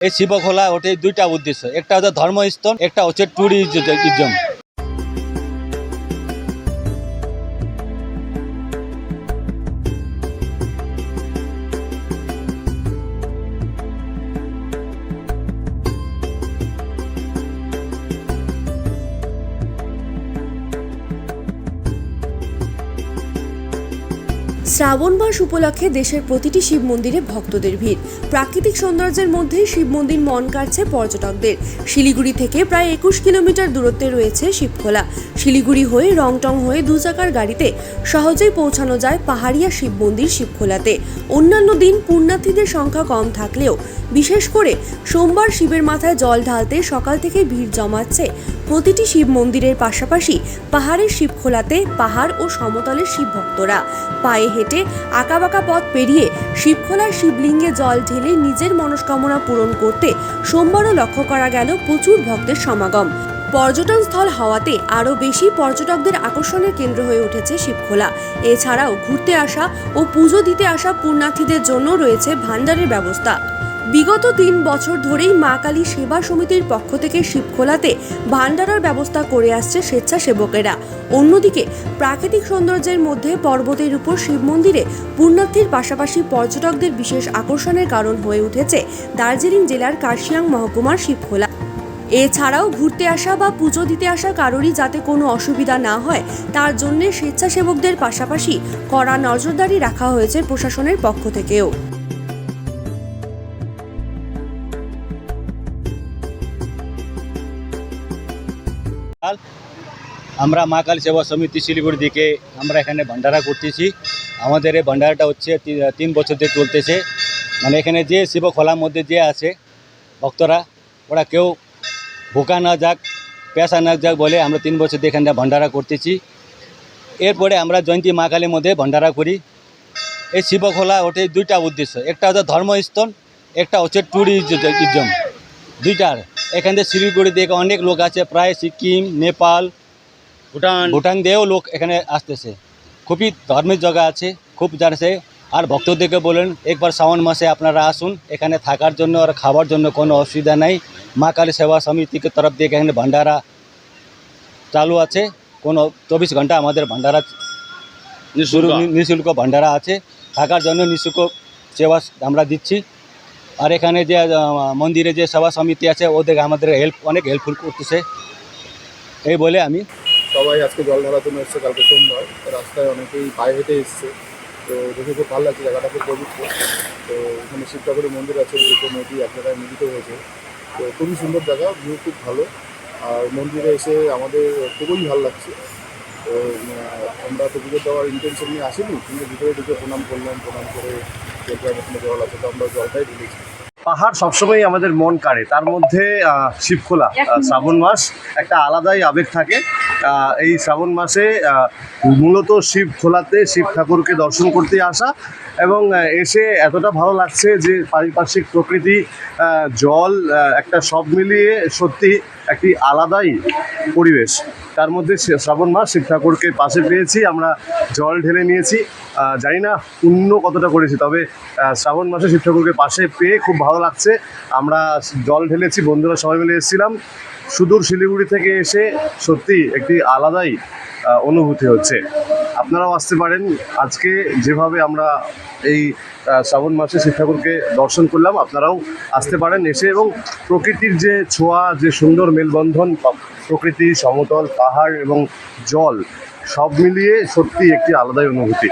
এই শিবখোলা ওটাই দুইটা উদ্দেশ্য। একটা হচ্ছে ধর্মস্থল একটা হচ্ছে ট্যুরিজম শ্রাবণ মাস উপলক্ষে দেশের প্রতিটি শিব মন্দিরে ভক্তদের ভিড়। প্রাকৃতিক সৌন্দর্যের মধ্যে শিব মন্দির মন কাড়ছে পর্যটকদের। শিলিগুড়ি থেকে প্রায় একুশ কিলোমিটার দূরত্বে রয়েছে শিবখোলা। শিলিগুড়ি হয়ে রংটং হয়ে দু চাকার গাড়িতে সহজেই পৌঁছানো যায় পাহাড়িয়া শিব মন্দির শিবখোলাতে। অন্যান্য দিন পুণ্যার্থীদের সংখ্যা কম থাকলেও, বিশেষ করে সোমবার শিবের মাথায় জল ঢালতে সকাল থেকে ভিড় জমাচ্ছে প্রতিটি শিব মন্দিরের পাশাপাশি পাহাড়ের শিবখোলাতে পাহাড় ও সমতলের শিব ভক্তরা পায়ে হেঁটে আঁকাবাঁকা পথ পেরিয়ে শিবখোলার শিবলিঙ্গে জল ঢেলে নিজের মনস্কামনা পূরণ করতে সোমবারও লক্ষ্য করা গেল প্রচুর ভক্তের সমাগম। পর্যটন স্থল হওয়াতে আরও বেশি পর্যটকদের আকর্ষণের কেন্দ্র হয়ে উঠেছে শিবখোলা। এছাড়াও ঘুরতে আসা ও পুজো দিতে আসা পুণ্যার্থীদের জন্য রয়েছে ভান্ডারের ব্যবস্থা। বিগত তিন বছর ধরেই মা কালী সেবা সমিতির পক্ষ থেকে শিবখোলাতে ভান্ডারার ব্যবস্থা করে আসছে স্বেচ্ছাসেবকেরা। অন্যদিকে, প্রাকৃতিক সৌন্দর্যের মধ্যে পর্বতের উপর শিব মন্দিরে পুণ্যার্থীর পাশাপাশি পর্যটকদের বিশেষ আকর্ষণের কারণ হয়ে উঠেছে দার্জিলিং জেলার কার্শিয়াং মহকুমার শিবখোলা। এছাড়াও ঘুরতে আসা বা পুজো দিতে আসা কারোরই যাতে কোনো অসুবিধা না হয়, তার জন্য স্বেচ্ছাসেবকদের পাশাপাশি কড়া নজরদারি রাখা হয়েছে প্রশাসনের পক্ষ থেকেও। আমরা মা কালী সেবা সমিতি শিলিগুড়ি দিকে আমরা এখানে ভান্ডারা করতেছি। আমাদের এই ভান্ডারাটা হচ্ছে তিন বছর ধরে চলতেছে। মানে এখানে যে শিব খোলার মধ্যে যে আছে ভক্তরা, ওরা কেউ ভোকা না যাক পেশা না যাক বলে আমরা তিন বছর ধরে এখানে ভান্ডারা করতেছি। এরপরে আমরা জয়ন্তী মা কালীর মধ্যে ভান্ডারা করি। এই শিব খোলা ওটাই দুইটা উদ্দেশ্য। একটা হচ্ছে ধর্মস্থল একটা হচ্ছে ট্যুরিজম দুইটার এখান থেকে শিলিগুড়ি থেকে অনেক লোক আছে প্রায় সিকিম নেপাল ভুটান। ভুটান দিয়েও লোক এখানে আসতেছে। খুবই ধর্মের জায়গা আছে খুব যাচ্ছে আর ভক্তদেরকে বলেন একবার শ্রাবণ মাসে আপনারা আসুন এখানে থাকার জন্য আর খাওয়ার জন্য কোনো অসুবিধা নাই। মা কালী সেবা সমিতিকে তরফ থেকে এখানে ভান্ডারা চালু আছে। কোনো চব্বিশ ঘণ্টা আমাদের ভান্ডারা। নিঃশুল্ক ভান্ডারা আছে। থাকার জন্য নিঃশুল্ক সেবা আমরা দিচ্ছি। আর এখানে যে মন্দিরে যে সভা সমিতি আছে, ওদের আমাদের হেল্প অনেক হেল্পফুল করতেছে। এই বলে আমি সবাই আজকে জল ঢালার জন্য এসছে, কালকে সোমবার। রাস্তায় অনেকেই পায়ে হেঁটে এসছে। তো দেখে খুব ভালো লাগছে, জায়গাটা খুব পবিত্র। তো এখানে শিব ঠাকুরের মন্দির আছে দুটো নদী এক জায়গায় মিলিত হয়েছে। তো খুবই সুন্দর জায়গা, ভিউ খুব ভালো। আর মন্দিরে এসে আমাদের খুবই ভালো লাগছে। তো আমরা তো পুজো দেওয়ার ইন্টেনশন নিয়ে আসিনি, কিন্তু ভিতরে ঢুকে প্রণাম করলাম, প্রণাম করে জলটার মধ্যে জল আছে তো আমরা জলটাই ঢেলেছি পাহাড় সবসময় আমাদের মন কাড়ে। তার মধ্যে শিবখোলা শ্রাবণ মাস একটা আলাদাই আবেগ থাকে। এই শ্রাবণ মাসে মূলত শিবখোলাতে শিব ঠাকুরকে দর্শন করতে আসা এবং এসে এতটা ভালো লাগছে যে পারিপার্শ্বিক প্রকৃতি জল একটা সব মিলিয়ে সত্যি একটি আলাদাই পরিবেশ। তার মধ্যে শ্রাবণ মাস শিব ঠাকুরকে পাশে পেয়েছি। আমরা জল ঢেলে নিয়েছি। জানি না পুণ্য কতটা করেছি, তবে শ্রাবণ মাসে শিব ঠাকুরকে পাশে পেয়ে খুব ভালো লাগছে। আমরা জল ঢেলেছি, বন্ধুরা সবাই মিলে এসেছিলাম। সুদূর শিলিগুড়ি থেকে এসে সত্যি একটি আলাদাই অনুভূতি হচ্ছে। আপনারাও আসতে পারেন। আজকে যেভাবে আমরা এই শ্রাবণ মাসে শিব ঠাকুরকে দর্শন করলাম, আপনারাও আসতে পারেন এসে এবং প্রকৃতির যে ছোঁয়া, যে সুন্দর মেলবন্ধন প্রকৃতি, সমতল পাহাড় এবং জল, সব মিলিয়ে সত্যি একটি আলাদাই অনুভূতি।